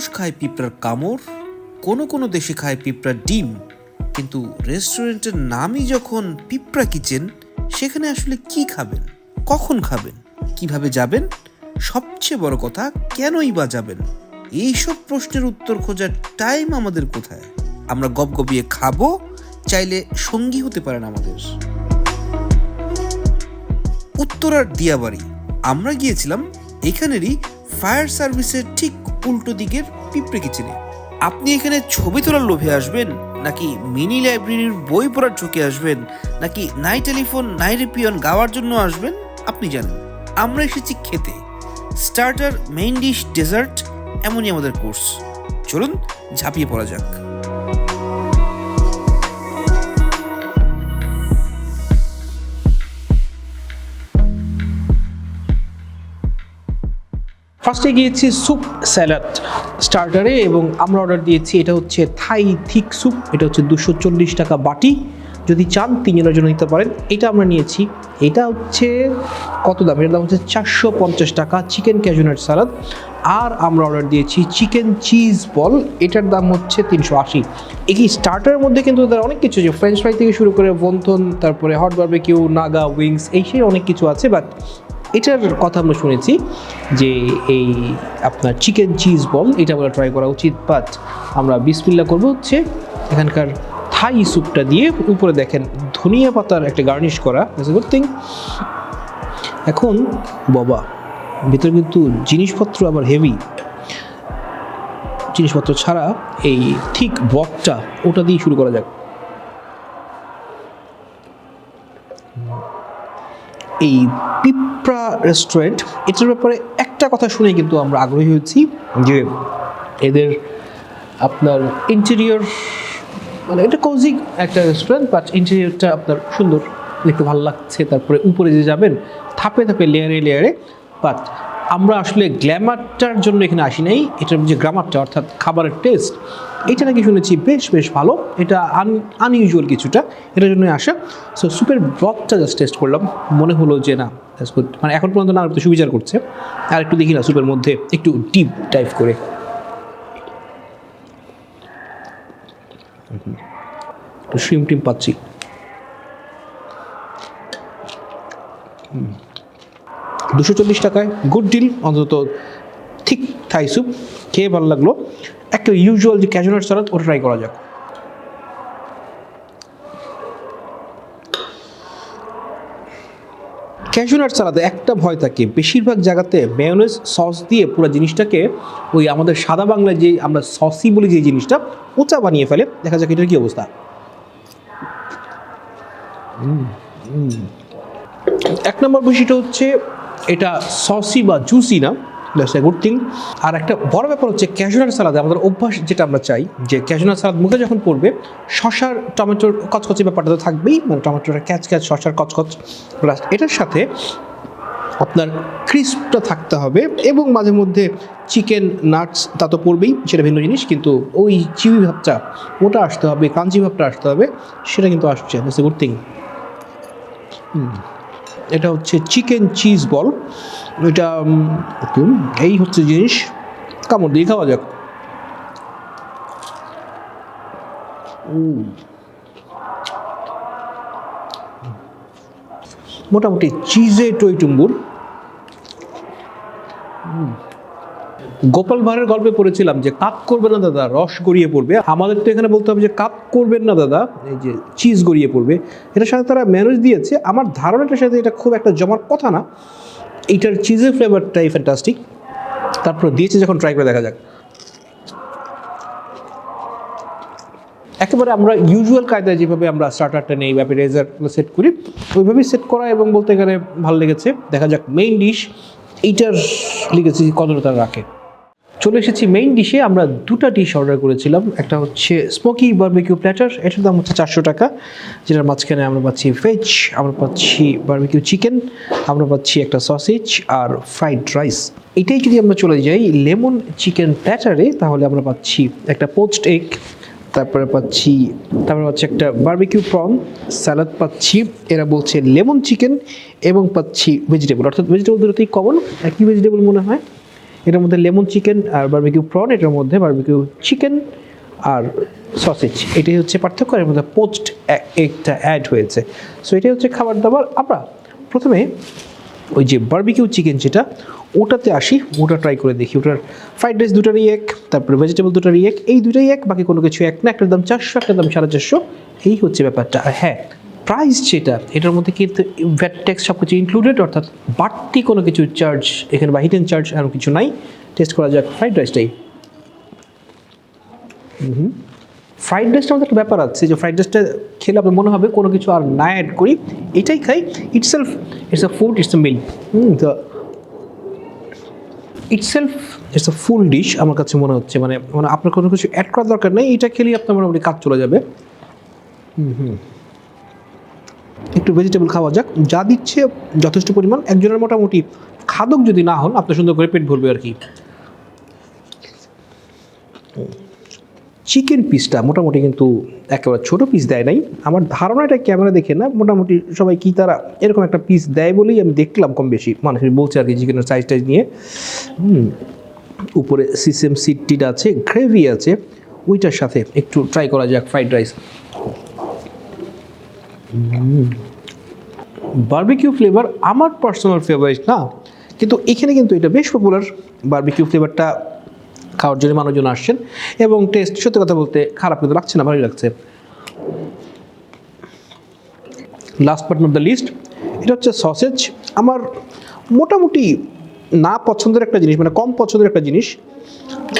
মানুষ খায় পিঁপড়ার কামড়, কোনো কোনো দেশে খায় পিঁপড়ার ডিম, কিন্তু রেস্টুরেন্টের নামই যখন পিঁপড়া কিচেন, সেখানে আসলে কি খাবেন, কখন খাবেন, কীভাবে যাবেন, সবচেয়ে বড় কথা, কেনই বা যাবেন? এইসব প্রশ্নের উত্তর খোঁজার টাইম আমাদের কোথায়? আমরা গপগপিয়ে খাব, চাইলে সঙ্গী হতে পারেন আমাদের। উত্তরার দিয়াবাড়ি, আমরা গিয়েছিলাম এখানেরই ফায়ার সার্ভিসের ঠিক উল্টো দিকের পিঁপড়ে কিচেনে আপনি এখানে ছবি তোলার লোভে আসবেন, নাকি মিনি লাইব্রেরির বই পড়ার ঝুঁকে আসবেন, নাকি নাই টেলিফোন নাই রিপিয়ন গাওয়ার জন্য আসবেন, আপনি জানেন। আমরা এসেছি খেতে। স্টার্টার মেইন ডিশ ডেজার্ট, এমনই আমাদের কোর্স। চলুন ঝাঁপিয়ে পড়া যাক। ফার্স্টে গিয়েছি স্যুপ স্যালাড স্টার্টারে এবং আমরা অর্ডার দিয়েছি, এটা হচ্ছে থাই থিক স্যুপ এটা হচ্ছে দুশো চল্লিশ টাকা বাটি। যদি চান তিনজনের জন্য নিতে পারেন। এটা আমরা নিয়েছি, এটা হচ্ছে কত দাম? এটার দাম হচ্ছে চারশো পঞ্চাশ টাকা চিকেন ক্যাজুনাট স্যালাড আর আমরা অর্ডার দিয়েছি চিকেন চিজ বল এটার দাম হচ্ছে তিনশো আশি। এই স্টার্টারের মধ্যে কিন্তু ওদের অনেক কিছু আছে ফ্রেঞ্চ ফ্রাই থেকে শুরু করে বন্থন তারপরে হট বারবেকিউ নাগা উইংস এই সেই অনেক কিছু আছে বাট এটার কথা আমরা শুনেছি যে এই আপনার চিকেন চিজ বল এটা আমরা ট্রাই করা উচিত বাট আমরা বিসমিল্লা করব হচ্ছে এখানকার থাই স্যুপটা দিয়ে উপরে দেখেন ধনিয়া পাতার একটা গার্নিশ করা গুড থিং এখন বাবা, ভিতরে কিন্তু জিনিসপত্র আবার হেভি জিনিসপত্র ছাড়া এই ঠিক বকটা, ওটা দিয়ে শুরু করা যাক। এই পিঁপড়া রেস্টুরেন্ট এটার ব্যাপারে একটা কথা শুনে কিন্তু আমরা আগ্রহী হয়েছি যে এদের আপনার ইন্টেরিয়র মানে এটা কৌজিক একটা রেস্টুরেন্ট বাট ইন্টেরিয়রটা আপনার সুন্দর দেখতে ভালো লাগছে, তারপরে উপরে যে যাবেন থাপে থাপে লেয়ারে লেয়ারে বাট আমরা আসলে গ্ল্যামারটার জন্য এখানে আসি নাই, এটার যে গ্রামারটা, অর্থাৎ খাবারের টেস্ট এটা নাকি শুনেছি বেশ বেশ ভালো। এটা আন আনইউজুয়াল কিছুটা, এটার জন্য আসা। সো স্যুপের ব্রথটা জাস্ট টেস্ট করলাম। মনে হলো যে না good। মানে এখন পর্যন্ত না একটু সুবিচার করছে। আর একটু দেখি না স্যুপের মধ্যে একটু ডিপ টাইপ করে। একটু শ্রিম টিম পাচ্ছি দুশো চল্লিশ টাকায় গুড ডিল অন্তত ঠিক থাই স্যুপ খেয়ে ভালো লাগল। একটা ইউজুয়াল যে ক্যাজুয়াল সালাদ ওটা ট্রাই করা যাক। ক্যাজুয়াল সালাদে একটা ভয় থাকে, বেশিরভাগ জায়গাতে মেয়নেজ সস দিয়ে পুরো জিনিসটাকে ওই আমাদের সাদা বাংলায় যে আমরা সসি বলি যে জিনিসটা ওটা বানিয়ে ফেলে। দেখা যাক এটার কি অবস্থা। এক নম্বর বৈশিষ্ট্য হচ্ছে এটা সসি বা জুসি না দ্যাটস এ গুড থিং আর একটা বড় ব্যাপার হচ্ছে ক্যাজুয়াল সালাদে আমাদের অভ্যাস যেটা আমরা চাই, যে ক্যাজুয়াল সালাদ মুখে যখন পড়বে শশার টমেটোর কচকচে ব্যাপারটা তো থাকবেই মানে টমেটোটা ক্যাচ ক্যাচ শশার কচকচ প্লাস এটার সাথে আপনার ক্রিস্পটা থাকতে হবে, এবং মাঝে মধ্যে চিকেন নাটস তা তো পড়বেই, সেটা ভিন্ন জিনিস, কিন্তু ওই চিউই ভাবটা, ওটা আসতে হবে কাঞ্চি ভাবটা আসতে হবে, সেটা কিন্তু আসছে দ্যাটস এ গুড থিং এটা হচ্ছে চিকেন চিজ বল। এটা এই হচ্ছে জিনিস। কামড় দিয়ে খাওয়া যাক। মোটামুটি চিজে টইটুম্বুর। উম। গোপাল ভাঁড়ের গল্পে পড়েছিলাম যে কাপ করবে না দাদা? রস গড়িয়ে পড়বে। আমাদের তো এখানে বলতে হবে যে কাপ করবেন না দাদা? এই যে, চিজ গড়িয়ে পড়বে। এটার সাথে তারা ম্যানেজ দিয়েছে। আমার ধারণাটার সাথে এটা খুব একটা জমার কথা না। এইটার চিজের ফ্লেভারটাই ফ্যান্টাস্টিক তারপর দিয়েছে যখন ট্রাই করে দেখা যাক। একেবারে আমরা ইউজুয়াল কায়দায় যেভাবে আমরা স্টার্টারটা নেই অ্যাপিটাইজার সেট করি, ওইভাবেই সেট করা এবং বলতে গেলে ভালো লেগেছে। দেখা যাক মেইন ডিশ এইটার লিখেছি কতটা রাখে চলে এসেছি মেইন ডিশে আমরা দুটো ডিশ অর্ডার করেছিলাম। একটা হচ্ছে স্মোকি বারবিকিউ প্ল্যাটার এটার দাম হচ্ছে চারশো টাকা, যেটার মাঝখানে আমরা পাচ্ছি ভেজ আমরা পাচ্ছি বারবিকিউ চিকেন আমরা পাচ্ছি একটা সসেজ আর ফ্রাইড রাইস এটাই যদি আমরা চলে যাই লেমন চিকেন প্ল্যাটারে তাহলে আমরা পাচ্ছি একটা পোস্ট এগ তারপরে পাচ্ছি তারপরে পাচ্ছি একটা বার্বিকিউ প্রন স্যালাড পাচ্ছি, এরা বলছে লেমন চিকেন এবং পাচ্ছি ভেজিটেবল অর্থাৎ ভেজিটেবল দুটোতেই কমন একই ভেজিটেবল মনে হয়। এটার মধ্যে লেমন চিকেন আর বার্বিকিউ প্রন এটার মধ্যে বারবিকিউ চিকেন আর সসেজ এটাই হচ্ছে পার্থক্য, এর মধ্যে পোস্ট একটা অ্যাড হয়েছে। সো এটাই হচ্ছে খাবার দাবার। আমরা প্রথমে ওই যে বারবিকিউ চিকেন যেটা, ওটাতে আসি, ওটা ট্রাই করে দেখি। ওটার ফ্রাইড রাইস দুটারই এক, তারপরে ভেজিটেবল দুটারই এক, এই দুটাই এক, বাকি কোনো কিছু এক না। একটার দাম চারশো, একটার দাম সাড়ে চারশো। এই হচ্ছে ব্যাপারটা। আর হ্যাঁ প্রাইস যেটা, এটার মধ্যে কিন্তু ভ্যাট ট্যাক্স সব কিছু ইনক্লুডেড অর্থাৎ বাড়তি কোনো কিছু চার্জ এখানে বা হিডেন চার্জ আর কিছু নাই। টেস্ট করা যাক ফ্রাইড রাইসটাই ফ্রাইড রাইসটা আমাদের একটা ব্যাপার আছে যে ফ্রাইড রাইসটা খেলে আপনার মনে হবে কোনো কিছু আর না অ্যাড করি। এটাই খাই। Itself it's a food it's a meal the itself it's a full dish আমার কাছে মনে হচ্ছে। মানে মানে আপনার কোনো কিছু অ্যাড করার দরকার নেই। এটা খেলেই আপনার মোটামুটি কাজ চলে যাবে। হুম হুম। একটু ভেজিটেবল খাওয়া যাক। যা দিচ্ছে যথেষ্ট পরিমাণ। একজনের মোটামুটি খাদক যদি না হন, আপনার সুন্দর করে পেট ভরবে আর কি। চিকেন পিসটা মোটামুটি কিন্তু একেবারে ছোট পিস দেয় নাই। আমার ধারণা এটা ক্যামেরা দেখে না, মোটামুটি সবাই কি তারা এরকম একটা পিস দেয় বলেই আমি দেখলাম কম বেশি। মানুষের বলছে আর কি চিকেনের সাইজ টাইজ নিয়ে। উপরে সিসেম সিটটিটা আছে গ্রেভি আছে, ওইটার সাথে একটু ট্রাই করা যাক ফ্রাইড রাইস বারবিকিউ ফ্লেভার আমার পার্সোনাল ফেভারিট না, কিন্তু এখানে কিন্তু এটা বেশ পপুলার বার্বিকিউ ফ্লেভারটা খাওয়ার জন্য মানুষজন আসছেন এবং টেস্ট সত্যি কথা বলতে খারাপ কিন্তু লাগছে না, ভালোই লাগছে। Last but not the least এটা হচ্ছে সসেজ আমার মোটামুটি না পছন্দের একটা জিনিস মানে কম পছন্দের একটা জিনিস।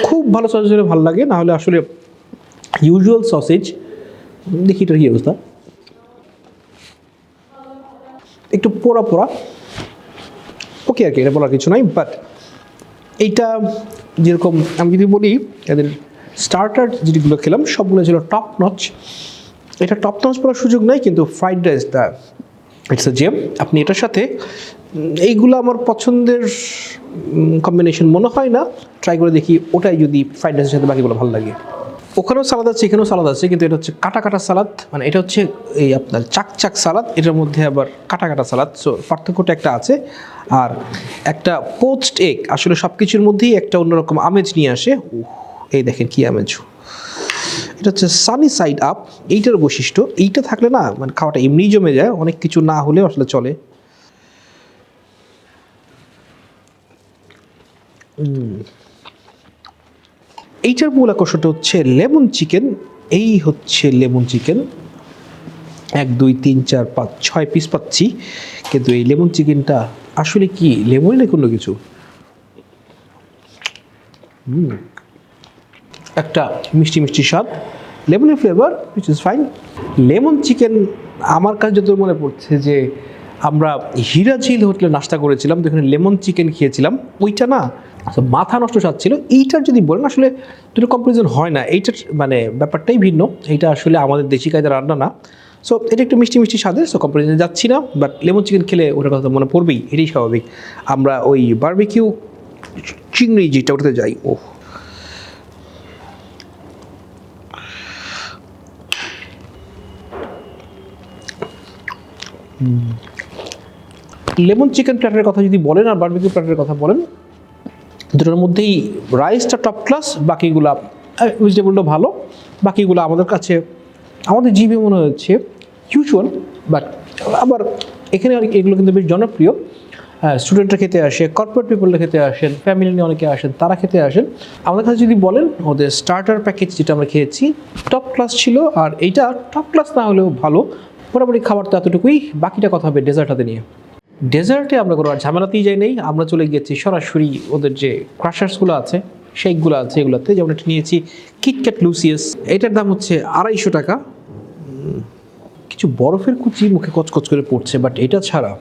খুব ভালো সসেজ হলে ভালো লাগে না হলে আসলে ইউজুয়াল সসেজ দেখি এটার কি অবস্থা। একটু পোড়া পোড়া। ওকে আর কি এটা বলার কিছু নাই বাট এইটা যেরকম আমি যদি বলি, এদের স্টার্টার যেগুলো খেলাম, সবগুলো ছিল টপ নচ এটা টপ নচ পড়ার সুযোগ নাই, কিন্তু fried rice the it's a gem আপনি এটার সাথে এইগুলো আমার পছন্দের কম্বিনেশন মনে হয় না। ট্রাই করে দেখি, ওটাই যদি ফ্রাইড রাইসের সাথে বাকিগুলো ভালো লাগে। ওখানেও সালাদ আছে, এখানেও সালাদ আছে, কিন্তু এটা হচ্ছে কাটা কাটা সালাদ। মানে এটা হচ্ছে এই আপনার চাক চাক সালাদ, এটার মধ্যে আবার কাটা কাটা সালাদ। সো পার্থক্যটা একটা আছে। আর একটা পোস্ট এগ আসলে সব কিছুর মধ্যেই একটা অন্যরকম আমেজ নিয়ে আসে। এই দেখেন কি আমেজ। এটা হচ্ছে সানি সাইড আপ এইটার বৈশিষ্ট্য। এইটা থাকলে না মানে খাওয়াটা এমনিই জমে যায়, অনেক কিছু না হলেও আসলে চলে। এইটার মূল আকর্ষণটা হচ্ছে লেমন চিকেন। এই হচ্ছে লেমন চিকেন। এক, দুই, তিন, চার, পাঁচ, ছয় পিস পাচ্ছি। কিন্তু এই লেমন চিকেনটা আসলে কি? লেমনই না কোনো কিছু। একটা মিষ্টি মিষ্টি স্বাদ। লেমনের flavour which is fine lemon chicken আমার কাছে যত মনে পড়ছে যে আমরা হিরাঝিল হোটেলে নাস্তা করেছিলাম, তো এখানে লেমন চিকেন খেয়েছিলাম। ওইটা না তো মাথা নষ্ট স্বাদ ছিল এইটার যদি বলেন, আসলে দুটো কম্পারিজন হয় না। এইটার মানে ব্যাপারটাই ভিন্ন। এইটা আসলে আমাদের দেশি কায়দার রান্না না। সো এটা একটু মিষ্টি মিষ্টি স্বাদের। সো কম্পারিজনে যাচ্ছি না বাট লেমন চিকেন খেলে ওটার কথা মনে পড়বেই। এটাই স্বাভাবিক। আমরা ওই বারবিকিউ চিংড়ি যেটা, ওটাতে যাই। ও লেমন চিকেন প্ল্যাটারের কথা যদি বলেন আর বার্বিকিউ প্ল্যাটারের কথা বলেন দুটোর মধ্যেই রাইসটা টপ ক্লাস বাকিগুলা ভেজিটেবলটা ভালো। বাকিগুলো আমাদের কাছে, আমাদের জিভে মনে হচ্ছে ইউজুয়াল বাট আবার এখানে এগুলো কিন্তু বেশ জনপ্রিয়। স্টুডেন্টরা খেতে আসে কর্পোরেট পিপলরা খেতে আসেন ফ্যামিলি নিয়ে অনেকে আসেন, তারা খেতে আসেন। আমাদের কাছে যদি বলেন, ওদের স্টার্টার প্যাকেজ যেটা আমরা খেয়েছি টপ ক্লাস ছিল, আর এইটা টপ ক্লাস না হলেও ভালো। মোটামুটি খাবার তো এতটুকুই, বাকিটা কথা হবে ডেজার্ট হাতে নিয়ে। ডেজার্টে আমরা কোনো আর ঝামেলাতেই যাই নেই। আমরা চলে গিয়েছি সরাসরি ওদের যে ক্রাশার্সগুলো আছে, শেকগুলো আছে, এগুলোতে। যেমন এটা নিয়েছি কিটক্যাট লুসিয়াস এটার দাম হচ্ছে আড়াইশো টাকা। কিছু বরফের কুচি মুখে কচকচ করে পড়ছে বাট এটা ছাড়া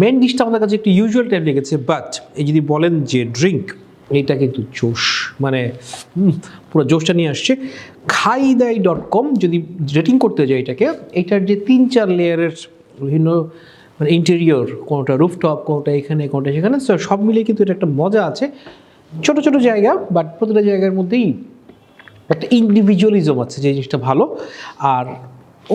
মেন ডিশটা আমাদের কাছে একটু ইউজুয়াল টাইপ লেগেছে বাট এই যদি বলেন যে ড্রিঙ্ক এইটা কিন্তু জোশ মানে পুরো জোশটা নিয়ে আসছে। খাইদাই ডট কম যদি রেটিং করতে যাই এটাকে, এটার যে তিন চার লেয়ারের বিভিন্ন মানে ইন্টেরিয়র কোনোটা রুফটপ কোনোটা এখানে, কোনোটা সেখানে সব মিলিয়ে কিন্তু এটা একটা মজা আছে। ছোট ছোট জায়গা বাট প্রতিটা জায়গার মধ্যেই একটা ইন্ডিভিজুয়ালিজম আছে যে জিনিসটা ভালো। আর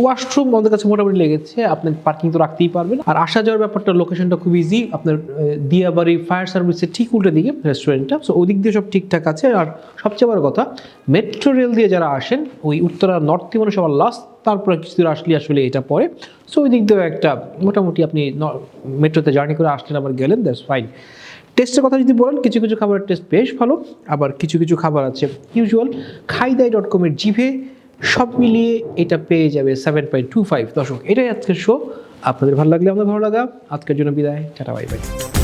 ওয়াশরুম আমাদের কাছে মোটামুটি লেগেছে, আপনি পার্কিং তো রাখতেই পারবেন। আর আসা যাওয়ার ব্যাপারটা লোকেশনটা খুব ইজি আপনার দিয়াবাড়ি ফায়ার সার্ভিসের ঠিক উল্টো দিকে রেস্টুরেন্টটা সো ওদিক দিয়ে সব ঠিকঠাক আছে। আর সবচেয়ে বড় কথা মেট্রো রেল দিয়ে যারা আসেন, ওই উত্তরা নর্থ ত্রিপুরা সবার লাস্ট তারপরে কিছু দূর আসলে আসলে এটা পড়ে সো ওই দিক দিয়েও একটা মোটামুটি আপনি মেট্রোতে জার্নি করে আসলেন, আবার গেলেন দ্যাটস ফাইন টেস্টের কথা যদি বলেন, কিছু কিছু খাবারের টেস্ট বেশ ভালো। আবার কিছু কিছু খাবার আছে ইউজুয়াল খাইদাই ডট কমের জিভে। সব মিলিয়ে এটা পেয়ে যাবে সেভেন পয়েন্ট টু ফাইভ দশক এটাই আজকের শো আপনাদের ভালো লাগলে আমাদের ভালো লাগা। আজকের জন্য বিদায়। Tata bye bye